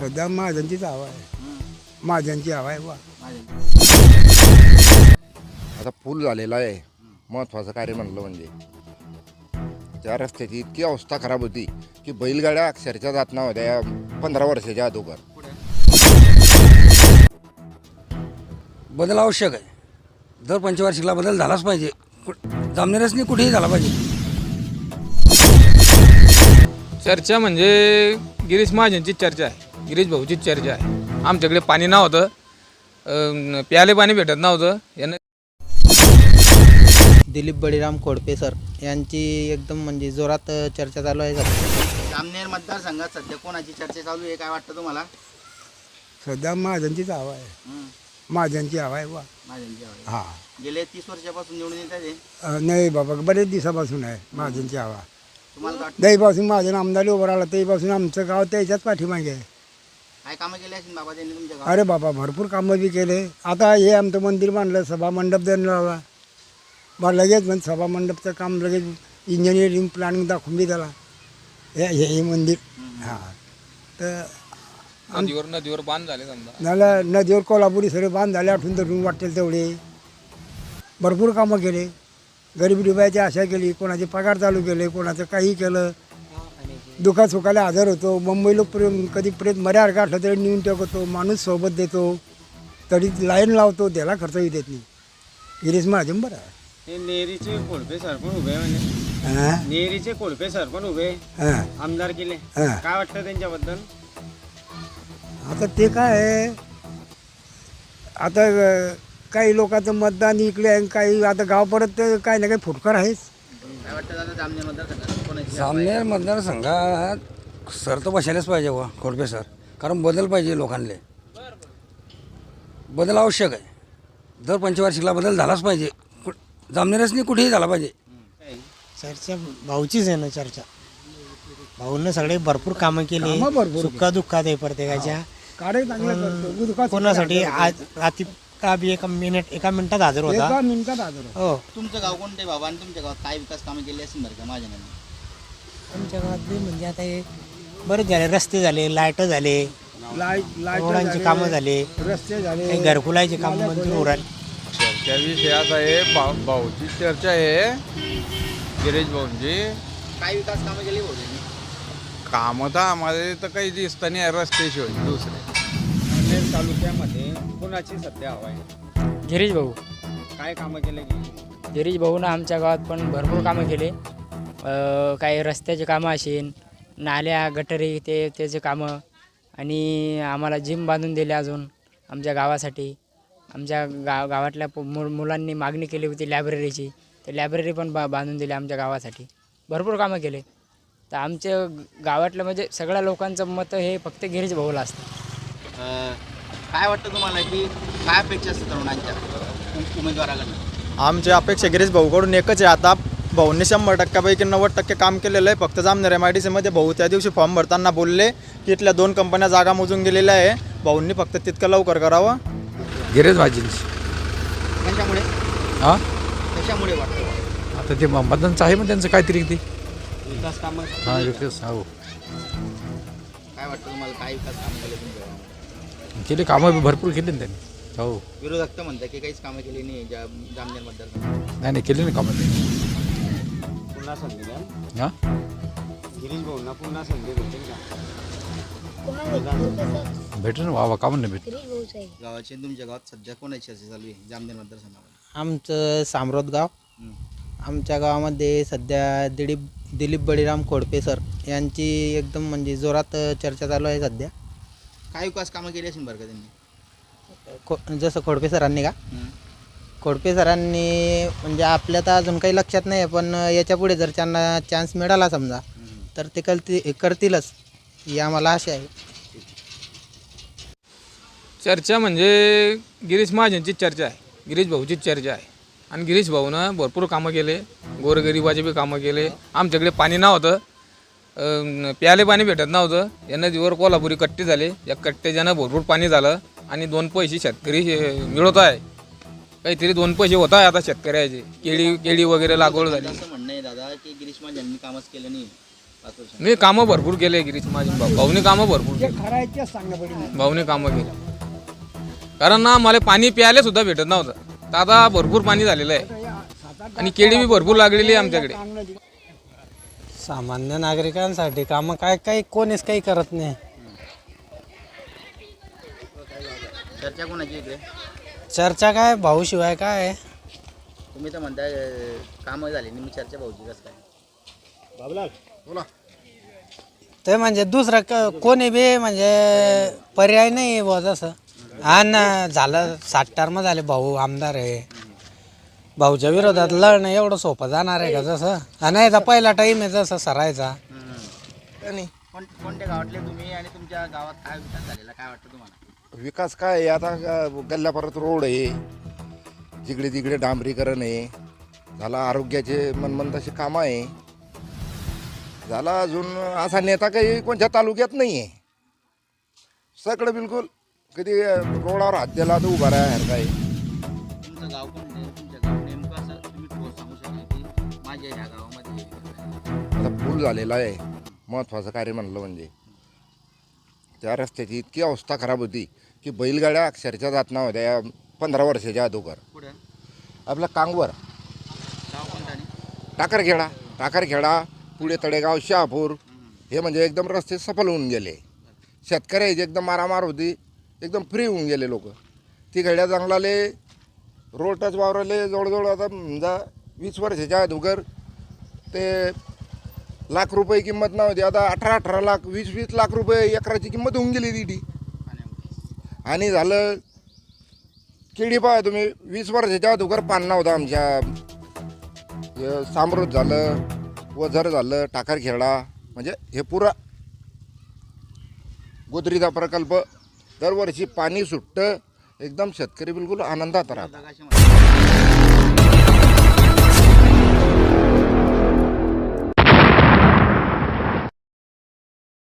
सध्या महाजनचीच हवा आहे. महाजनची हवा आहे बा आता पूल झालेला आहे. महत्त्वाचं कार्य म्हणलं म्हणजे. त्या रस्त्याची इतकी अवस्था खराब होती की बैलगाड्या अक्षरशः जात नव्हत्या पंधरा वर्षाच्या अगोदर. बदल आवश्यक आहे. दर पंचवार्षिकला बदल झालाच पाहिजे. कु- जामनेरसनी कुठेही झाला पाहिजे. चर्चा म्हणजे गिरीश महाजनचीच चर्चा आहे. गिरीश भाऊचीच चर्चा आहे. आमच्याकडे पाणी नव्हतं. अं, प्याले पाणी भेटत नव्हतं. यानं दिलीप बळीराम खोडपे सर यांची एकदम म्हणजे जोरात अ, चर्चा चालू आहे जामनेर मतदारसंघात सध्या कोणाची चर्चा चालू आहे? काय वाटतं तुम्हाला? सध्या महाजनचीच हवा आहे. हं, महाजनची हवा आहे बा महाजनची हवा आहे. हा. गेले तीस वर्षापासून निवडून येत आहे? ते. अ, नाही बाबा बरेच दिवसापासून आहे. महाजनची हवा. दहीपासून महाजन आमदारी उभं राहिला तेपासून आमचं गाव त्याच्याच पाठीमागे आहे. काय कामं केली असेल बाबा त्यांनी तुमच्या गावात? अरे बाबा भरपूर कामं बी केले. आता हे आमचं मंदिर बांधलं सभा मंडप देणं लावला. बा लगेच म्हणजे सभा मंडपचं काम लगेच इंजिनिअरिंग प्लॅनिंग दाखवून बी त्याला हे हे हे मंदिर. हां. तर नदीवर नदीवर बांध झाले समजा. झालं नदीवर कोल्हापुरी सगळे बांध झाले आठवून धरून वाटेल तेवढे. भरपूर कामं केले. गरीब रुपयाची आशा केली कोणाचे पगार चालू केले कोणाचं काही केलं. दुखा सुखाला हजर होतो. मुंबईला प्रेम कधी प्रेत मर्याद गाठलं तरी नेऊन टाकतो. माणूस सोबत देतो. तरी लाईन लावतो त्याला खर्चही देत नाही. गिरीश महाजन बरं आहे. हे नेरीचे कोळपे सर पण उभे आहे म्हणजे हां? नेरीचे कोळपे सर पण उभे आहे. हां. आमदार केले. हां. काय वाटतं त्यांच्याबद्दल? आता ते काय आहे? आता अं, काही लोकांचं मतदान इकडे आहे काही आता गाव परत ते काही ना काही फुटकर आहेच. काय वाटतं दादा जामनेर मतदारसंघात? जामनेर मतदारसंघात सर तर बसायलाच पाहिजे वा खोडपे सर. कारण बदल पाहिजे लोकांले. बदल आवश्यक आहे. दर पंचवार्षिकला बदल झालाच पाहिजे. कु- जामनेरसनी कुठेही झाला पाहिजे. चर्चा भाऊचीच आहे ना चर्चा. भाऊनं सगळे भरपूर कामं केली. कामं भरपूर सुखा दुःखात आहे प्रत्येकाच्या. चांगलं करतो. कोणासाठी आज रात्री का बी एका मिनिट एका मिनिटात हजर होता? एका मिनिटात हजर होतो. हो. तुमचं गाव कोणते बाबा आणि तुमच्या गावात काय विकास कामं केली असेल बरं का महाजनांनी आमच्या गावात बी म्हणजे आता हे बरेच झाले रस्ते झाले लाइट झाले लाइट लाइट रोडांची कामं झाले. रस्ते झाले. काही घरकुलाचे काम मंजूर होऊ राहिले चर्चा विषयात आहे भाऊ भाऊची चर्चा आहे. गिरीश भाऊंची. काय विकास कामं केली भाऊ त्यांनी कामं तर आम्हाला तर काही दिसत नाही आहे रस्त्याशिवाय दुसरे. तालुक्यामध्ये कोणाची सध्या हवा आहे गिरीश भाऊ. काय कामं केले की गिरीश भाऊनं आमच्या गावात पण भरपूर कामं केले. अ, काही रस्त्याचे कामं असेल नाल्या गटरी ते त्याचे कामं आणि आम्हाला जिम बांधून दिले अजून आमच्या गावासाठी. आमच्या गा गावातल्या पु- मु मुलांनी मागणी केली होती लायब्ररीची ते लायब्ररी पण बा बांधून दिली आमच्या गावासाठी. भरपूर कामं केले. तर आमच्या ग- गावातलं म्हणजे सगळ्या लोकांचं मत हे फक्त गिरीश भाऊला असतं. काय वाटतं तुम्हाला की काय अपेक्षा असतात तरुणांच्या उमेदवाराकडनं? आमची अपेक्षा गिरीश भाऊकडून एकच आहे. आता भाऊंनी शंभर टक्क्यापैकी नव्वद टक्के काम केलेलं आहे. फक्त जामनेर एम आय डी सीमध्ये भाऊ त्या दिवशी फॉर्म भरताना बोलले की इथल्या दोन कंपन्या जागा मोजून गेलेल्या आहे. भाऊंनी फक्त तितकं लवकर करावं. गिरेज भाजींची कशामुळे? हां? कशामुळे वाटतं? आता ते मतदानचं आहे मग त्यांचं काहीतरी ते. विकास कामं? हां विकास हो. काय वाटतं तुम्हाला? काय विकास कामं केले तुमच्या केले कामं भरपूर केले ना त्यांनी. हो. विरोधक तर म्हणतात की काहीच कामं केली नाही जा जामनेर मतदारसंघात नाही नाही केले ना कामं ते पुन्हा संधी द्या. हां? गिरीश भाऊंना पुन्हा संधी भेटेल का? भेटेल ना वा कामं नाही भेटेल गावाची तुमच्या गावात सध्या कोणाची चर्चा चालू आहे जामनेर मतदारसंघामध्ये आमचं सामरोद गाव. हं. आमच्या गावामध्ये सध्या दिलीप दिलीप बळीराम खोडपे सर यांची एकदम म्हणजे जोरात अ, चर्चा चालू आहे सध्या. काय विकास कामं केली असेल बरं का त्यांनी? खो जसं खोडपे सरांनी का? हं. खोडपे सरांनी म्हणजे आपल्या तर अजून काही लक्षात नाही आहे पण याच्यापुढे जर त्यांना चान्स मिळाला समजा तर ते करती करतीलच. ही आम्हाला आशा आहे. चर्चा म्हणजे गिरीश महाजनचीच चर्चा आहे. गिरीश भाऊचीच चर्चा आहे. आणि गिरीश भाऊनं भरपूर कामं केले. गोरगरिबाचे बी कामं केले. आमच्याकडे पाणी नव्हतं अं, प्याले पाणी भेटत नव्हतं. या नदीवर कोल्हापुरी कट्टे झाले. या कट्ट्याच्यानं भरपूर पाणी झालं आणि दोन पैसे शेतकरी हे मिळवत आहे. काहीतरी दोन पैसे होत आहे आता शेतकऱ्याचे. केळी केळी वगैरे लागवड झाली. असं म्हणणं आहे दादा की गिरीश महाजन यांनी कामच केलं नाही. पाच वर्ष. मी कामं भरपूर केले गिरीश महाजन भाऊ. भाऊने कामं भरपूर केले. भाऊने कामं केली. कारण ना मला पाणी प्यायला सुद्धा भेटत नव्हतं. तर आता भरपूर पाणी झालेलं आहे. आणि केळी बी भरपूर लागलेली आहे आमच्याकडे. सामान्य नागरिकांसाठी कामं काय काही कोणीच काही करत नाही. चर्चा कोणाची इकडे? चर्चा काय भाऊ शिवाय काय? आहे तुम्ही तर म्हणताय अं, कामं झाली नाही मी चर्चा भाऊची कसं काय? ते म्हणजे दुसरं क- कोणी बी म्हणजे पर्याय नाही बुवा जसं हा ना झालं साठ टर्म झाले भाऊ आमदार आहे. भाऊच्या विरोधात लढणं एवढं सोपं जाणार आहे का जसं? हा नाही तर पहिला टाईम आहे जसं सरायचा. कोण कोणत्या गावातले तुम्ही आणि तुमच्या गावात काय विकास झालेला? काय वाटतं तुम्हाला? विकास काय आहे? आता ग- गल्ल्या परत रोड आहे. जिकडे तिकडे डांबरीकरण आहे. झाला आरोग्याचे मनमन तशी कामं आहे. झाला अजून असा नेता काही कोणत्या तालुक्यात नाही आहे. सगळं बिलकुल कधी रोडावर हात दिला तर उभा राहायसारखा आहे. तुमचं गाव कोणतं आहे? तुमच्या गाव ह्या गावामध्ये आहे. आता पूल झालेला आहे. महत्त्वाचं कार्य म्हणलं म्हणजे. त्या रस्त्याची इतकी अवस्था खराब होती की बैलगाड्या अक्षरशः जात नव्हत्या या पंधरा वर्षाच्या अगोदर. पुढे आपलं कांगवर. गाव कोणतं आणि? टाकरखेडा. टाकरखेडा पुढे तळेगाव शहापूर. हे म्हणजे एकदम रस्ते सफल होऊन गेले. शेतकऱ्याची एकदम मारामार होती. एकदम फ्री होऊन गेले लोक. ती गड्या जंगलाले रोड टच वावरले. जवळजवळ आता समजा वीस वर्षाच्या अगोदर ते लाख रुपये किंमत नव्हती. आता अठरा अठरा लाख वीस वीस लाख रुपये एकराची किंमत होऊन गेली ती. आणि झालं केळी पहा तुम्ही वीस वर्षाच्या अगोदर पान नव्हतं आमच्या. हे सामृत झालं वझर झालं टाकरखेडा म्हणजे हे पुरा गोदरीचा प्रकल्प. दरवर्षी पाणी सुटतं. एकदम शेतकरी बिलकुल आनंदात राहतात.